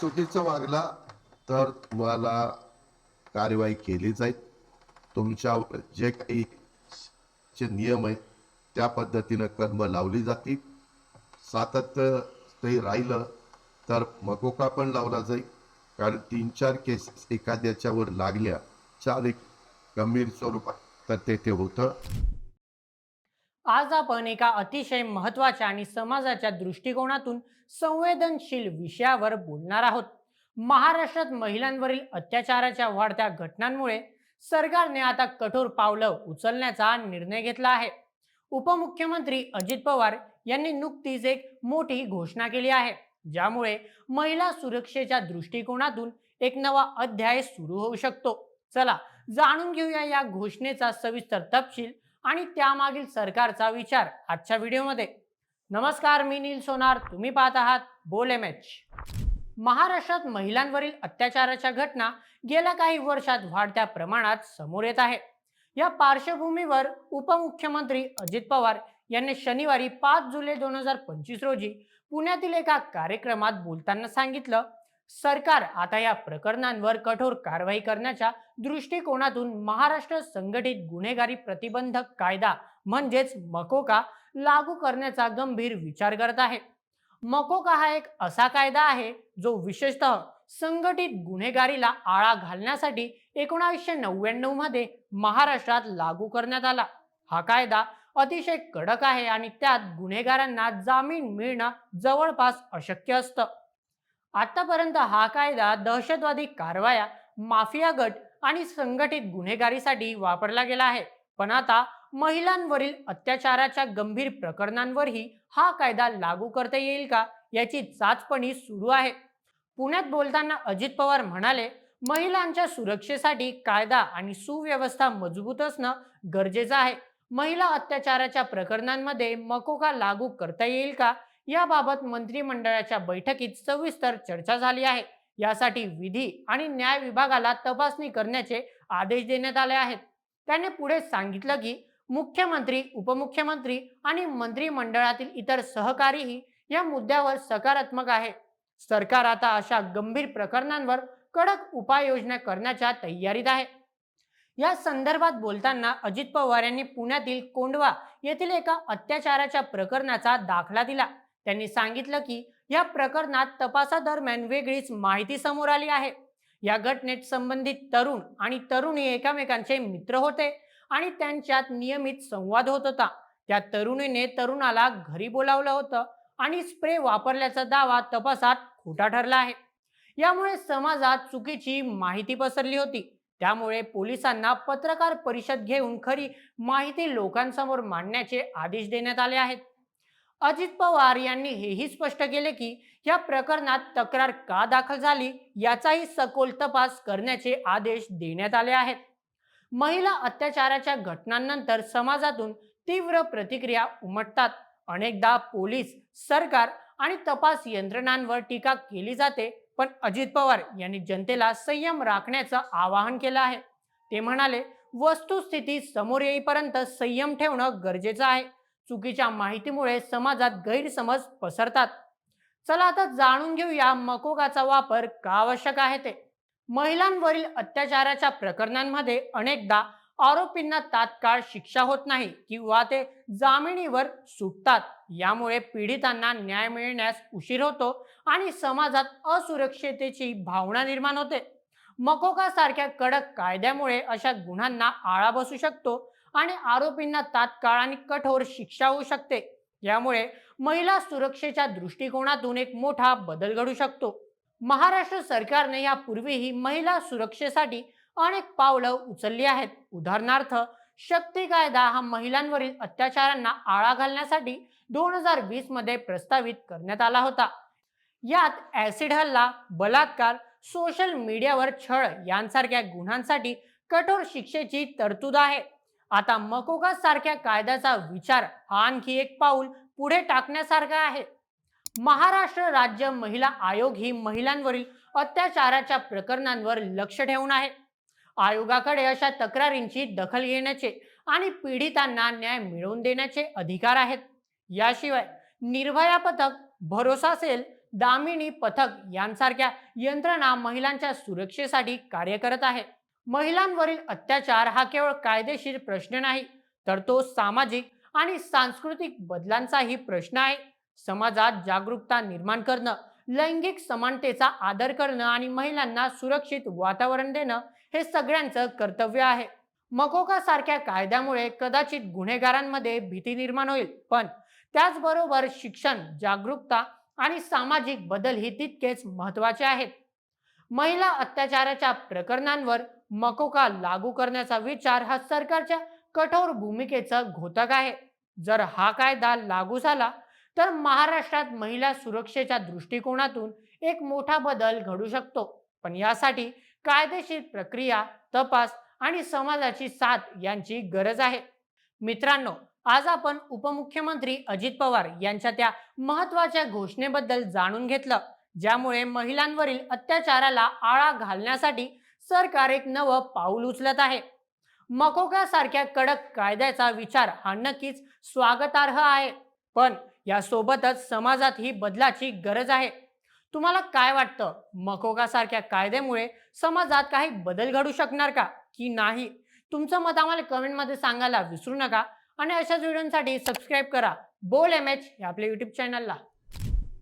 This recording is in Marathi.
चुकीचं वागला तर तुम्हाला कारवाई केली जाईल. तुमच्या जे काही जे नियम आहेत त्या पद्धतीनं कर्म लावली जातील. सातत्य ते राहिलं तर मकोका पण लावला जाईल. कारण तीन चार केसेस एखाद्याच्यावर लागल्या चार एक गंभीर स्वरूपात तर तेथे होतं. आज आपण एका अतिशय महत्त्वाच्या आणि समाजाच्या दृष्टिकोनातून संवेदनशील विषयावर बोलणार आहोत. महाराष्ट्रात महिलांवरील अत्याचाराच्या वाढत्या घटनांमुळे सरकारने आता कठोर पावलं उचलण्याचा निर्णय घेतला आहे. उपमुख्यमंत्री अजित पवार यांनी नुकतीच एक मोठी घोषणा केली आहे ज्यामुळे महिला सुरक्षेच्या दृष्टिकोनातून एक नवा अध्याय सुरू होऊ शकतो. चला जाणून घेऊया या घोषणेचा सविस्तर तपशील आणि त्यामागील सरकारचा विचार आजच्या व्हिडिओमध्ये. नमस्कार मी नील सोनार. तुम्ही पाहत आहात बोल एम एच. महाराष्ट्रात महिलांवरील अत्याचाराच्या घटना गेल्या काही वर्षात वाढत्या प्रमाणात समोर येत आहे. या पार्श्वभूमीवर उपमुख्यमंत्री अजित पवार यांनी शनिवारी पाच जुलै दोन हजार पंचवीस रोजी पुण्यातील एका कार्यक्रमात बोलताना सांगितलं सरकार आता या प्रकरणांवर कठोर कारवाई करण्याच्या दृष्टिकोनातून महाराष्ट्र संघटित गुन्हेगारी प्रतिबंधक कायदा म्हणजेच मकोका लागू करण्याचा गंभीर विचार करत आहे. मकोका हा एक असा कायदा आहे जो विशेषतः संघटित गुन्हेगारीला आळा घालण्यासाठी एकोणावीसशे नव्याण्णवमध्ये महाराष्ट्रात लागू करण्यात आला. हा कायदा अतिशय कडक आहे आणि त्यात गुन्हेगारांना जामीन मिळणं जवळपास अशक्य असतं. आतापर्यंत हा कायदा दहशतवादी कारवाया माफिया गट आणि संघटित गुन्हेगारीसाठी वापरला गेला आहे. पण आता महिलांवरील अत्याचाराच्या गंभीर प्रकरणांवरही हा कायदा लागू करता येईल का याची चाचपणी सुरू आहे. पुण्यात बोलताना अजित पवार म्हणाले महिलांच्या सुरक्षेसाठी कायदा आणि सुव्यवस्था मजबूत असणं गरजेचं आहे. महिला अत्याचाराच्या प्रकरणांमध्ये मकोका लागू करता येईल का याबाबत मंत्रिमंडळाच्या बैठकीत सविस्तर चर्चा झाली आहे. यासाठी विधी आणि न्याय विभागाला तपासणी करण्याचे आदेश देण्यात आले आहेत. त्याने पुढे सांगितलं की मुख्यमंत्री उपमुख्यमंत्री आणि मंत्रिमंडळातील इतर सहकारीही या मुद्द्यावर सकारात्मक आहे. सरकार आता अशा गंभीर प्रकरणांवर कडक उपाययोजना करण्याच्या तयारीत आहे. या संदर्भात बोलताना अजित पवार यांनी पुण्यातील कोंडवा येथील एका अत्याचाराच्या प्रकरणाचा दाखला दिला. त्यांनी सांगितलं की या प्रकरणात तपासादरम्यान वेगळीच माहिती समोर आली आहे. या घटनेत संबंधित तरुण आणि तरुणी एकमेकांचे मित्र होते आणि त्यांच्यात नियमित संवाद होत होता. त्या तरुणीने तरुणाला घरी बोलावलं होतं आणि स्प्रे वापरल्याचा दावा तपासात खोटा ठरला आहे. यामुळे समाजात चुकीची माहिती पसरली होती. त्यामुळे पोलिसांना पत्रकार परिषद घेऊन खरी माहिती लोकांसमोर मांडण्याचे आदेश देण्यात आले आहेत. अजित पवार यांनी हेही स्पष्ट केले की या प्रकरणात तक्रार का दाखल झाली याचाही सखोल तपास करण्याचे आदेश देण्यात आले आहेत. महिला अत्याचाराच्या घटनांनंतर समाजातून तीव्र प्रतिक्रिया उमटतात. अनेकदा पोलीस सरकार आणि तपास यंत्रणांवर टीका केली जाते पण अजित पवार यांनी जनतेला संयम राखण्याचं आवाहन केलं आहे. ते म्हणाले वस्तुस्थिती समोर येईपर्यंत संयम ठेवणं गरजेचं आहे. चुकीच्या माहितीमुळे समाजात गैरसमज पसरतात. चला आता जाणून घेऊया मकोकाचा वापर का आवश्यक आहे ते. महिलांवरील अत्याचाराच्या प्रकरणांमध्ये अनेकदा आरोपींना तात्काळ शिक्षा होत नाही किंवा ते जामिनीवर सुटतात. यामुळे पीडितांना न्याय मिळण्यास उशीर होतो आणि समाजात असुरक्षिततेची भावना निर्माण होते. मकोका सारख्या कडक कायद्यामुळे अशा गुन्ह्यांना आळा बसू शकतो. आणि आरोपींना तात्काळ आणि कठोर शिक्षा होऊ शकते. यामुळे महिला सुरक्षेच्या दृष्टिकोनातून एक मोठा बदल घडू शकतो. महाराष्ट्र सरकारने यापूर्वीही महिला सुरक्षेसाठी अनेक पावलं उचलली आहेत. उदाहरणार्थ शक्ती कायदा हा महिलांवरील अत्याचारांना आळा घालण्यासाठी दोन हजार वीसमध्ये प्रस्तावित करण्यात आला होता. यात ऍसिड हल्ला बलात्कार सोशल मीडियावर छळ यांसारख्या गुन्ह्यांसाठी कठोर शिक्षेची तरतूद आहे. आता मकोका सारख्या कायद्याचा विचार हा आणखी एक पाऊल पुढे टाकण्यासारखा आहे. महाराष्ट्र राज्य महिला आयोग ही महिलांवरील अत्याचाराच्या प्रकरणांवर लक्ष ठेवून आहे. आयोगाकडे अशा तक्रारींची दखल घेण्याचे आणि पीडितांना न्याय मिळवून देण्याचे अधिकार आहेत. याशिवाय निर्भया पथक भरोसा सेल दामिनी पथक यांसारख्या यंत्रणा महिलांच्या सुरक्षेसाठी कार्य करत आहे. महिलांवरील अत्याचार हा केवळ कायदेशीर प्रश्न नाही तर तो सामाजिक आणि सांस्कृतिक बदलांचाही प्रश्न आहे. समाजात जागरूकता निर्माण करणं लैंगिक समानतेचा आदर करणं आणि महिलांना सुरक्षित वातावरण देणं हे सगळ्यांचं कर्तव्य आहे. मकोका सारख्या कायद्यामुळे कदाचित गुन्हेगारांमध्ये भीती निर्माण होईल पण त्याचबरोबर शिक्षण जागरूकता आणि सामाजिक बदल ही तितकेच महत्त्वाचे आहेत. महिला अत्याचाराच्या प्रकरणांवर मकोका लागू करण्याचा विचार हा सरकारच्या कठोर भूमिकेचा घोतक आहे. जर हा कायदा लागू झाला तर महाराष्ट्रात महिला सुरक्षेच्या दृष्टिकोनातून एक मोठा बदल घडू शकतो. पण यासाठी कायदेशीर प्रक्रिया तपास आणि समाजाची साथ यांची गरज आहे. मित्रांनो आज आपण उपमुख्यमंत्री अजित पवार यांच्या त्या महत्त्वाच्या घोषणेबद्दल जाणून घेतलं. ज्यामुळे महिलांवरील अत्याचाराला आळा घालण्यासाठी सरकार एक नवं पाऊल उचलत आहे. मकोका सारख्या कडक कायद्याचा विचार हा नक्कीच स्वागतार्ह आहे. पण यासोबतच समाजात ही बदलाची गरज आहे. तुम्हाला काय वाटतं? मकोका सारख्या कायद्यामुळे समाजात काही बदल घडू शकणार का? की नाही? तुमचं मत आम्हाला कमेंटमध्ये सांगायला विसरू नका. आणि अशाच व्हिडिओसाठी सबस्क्राईब करा. बोल एम एच या आपल्या युट्यूब चॅनलला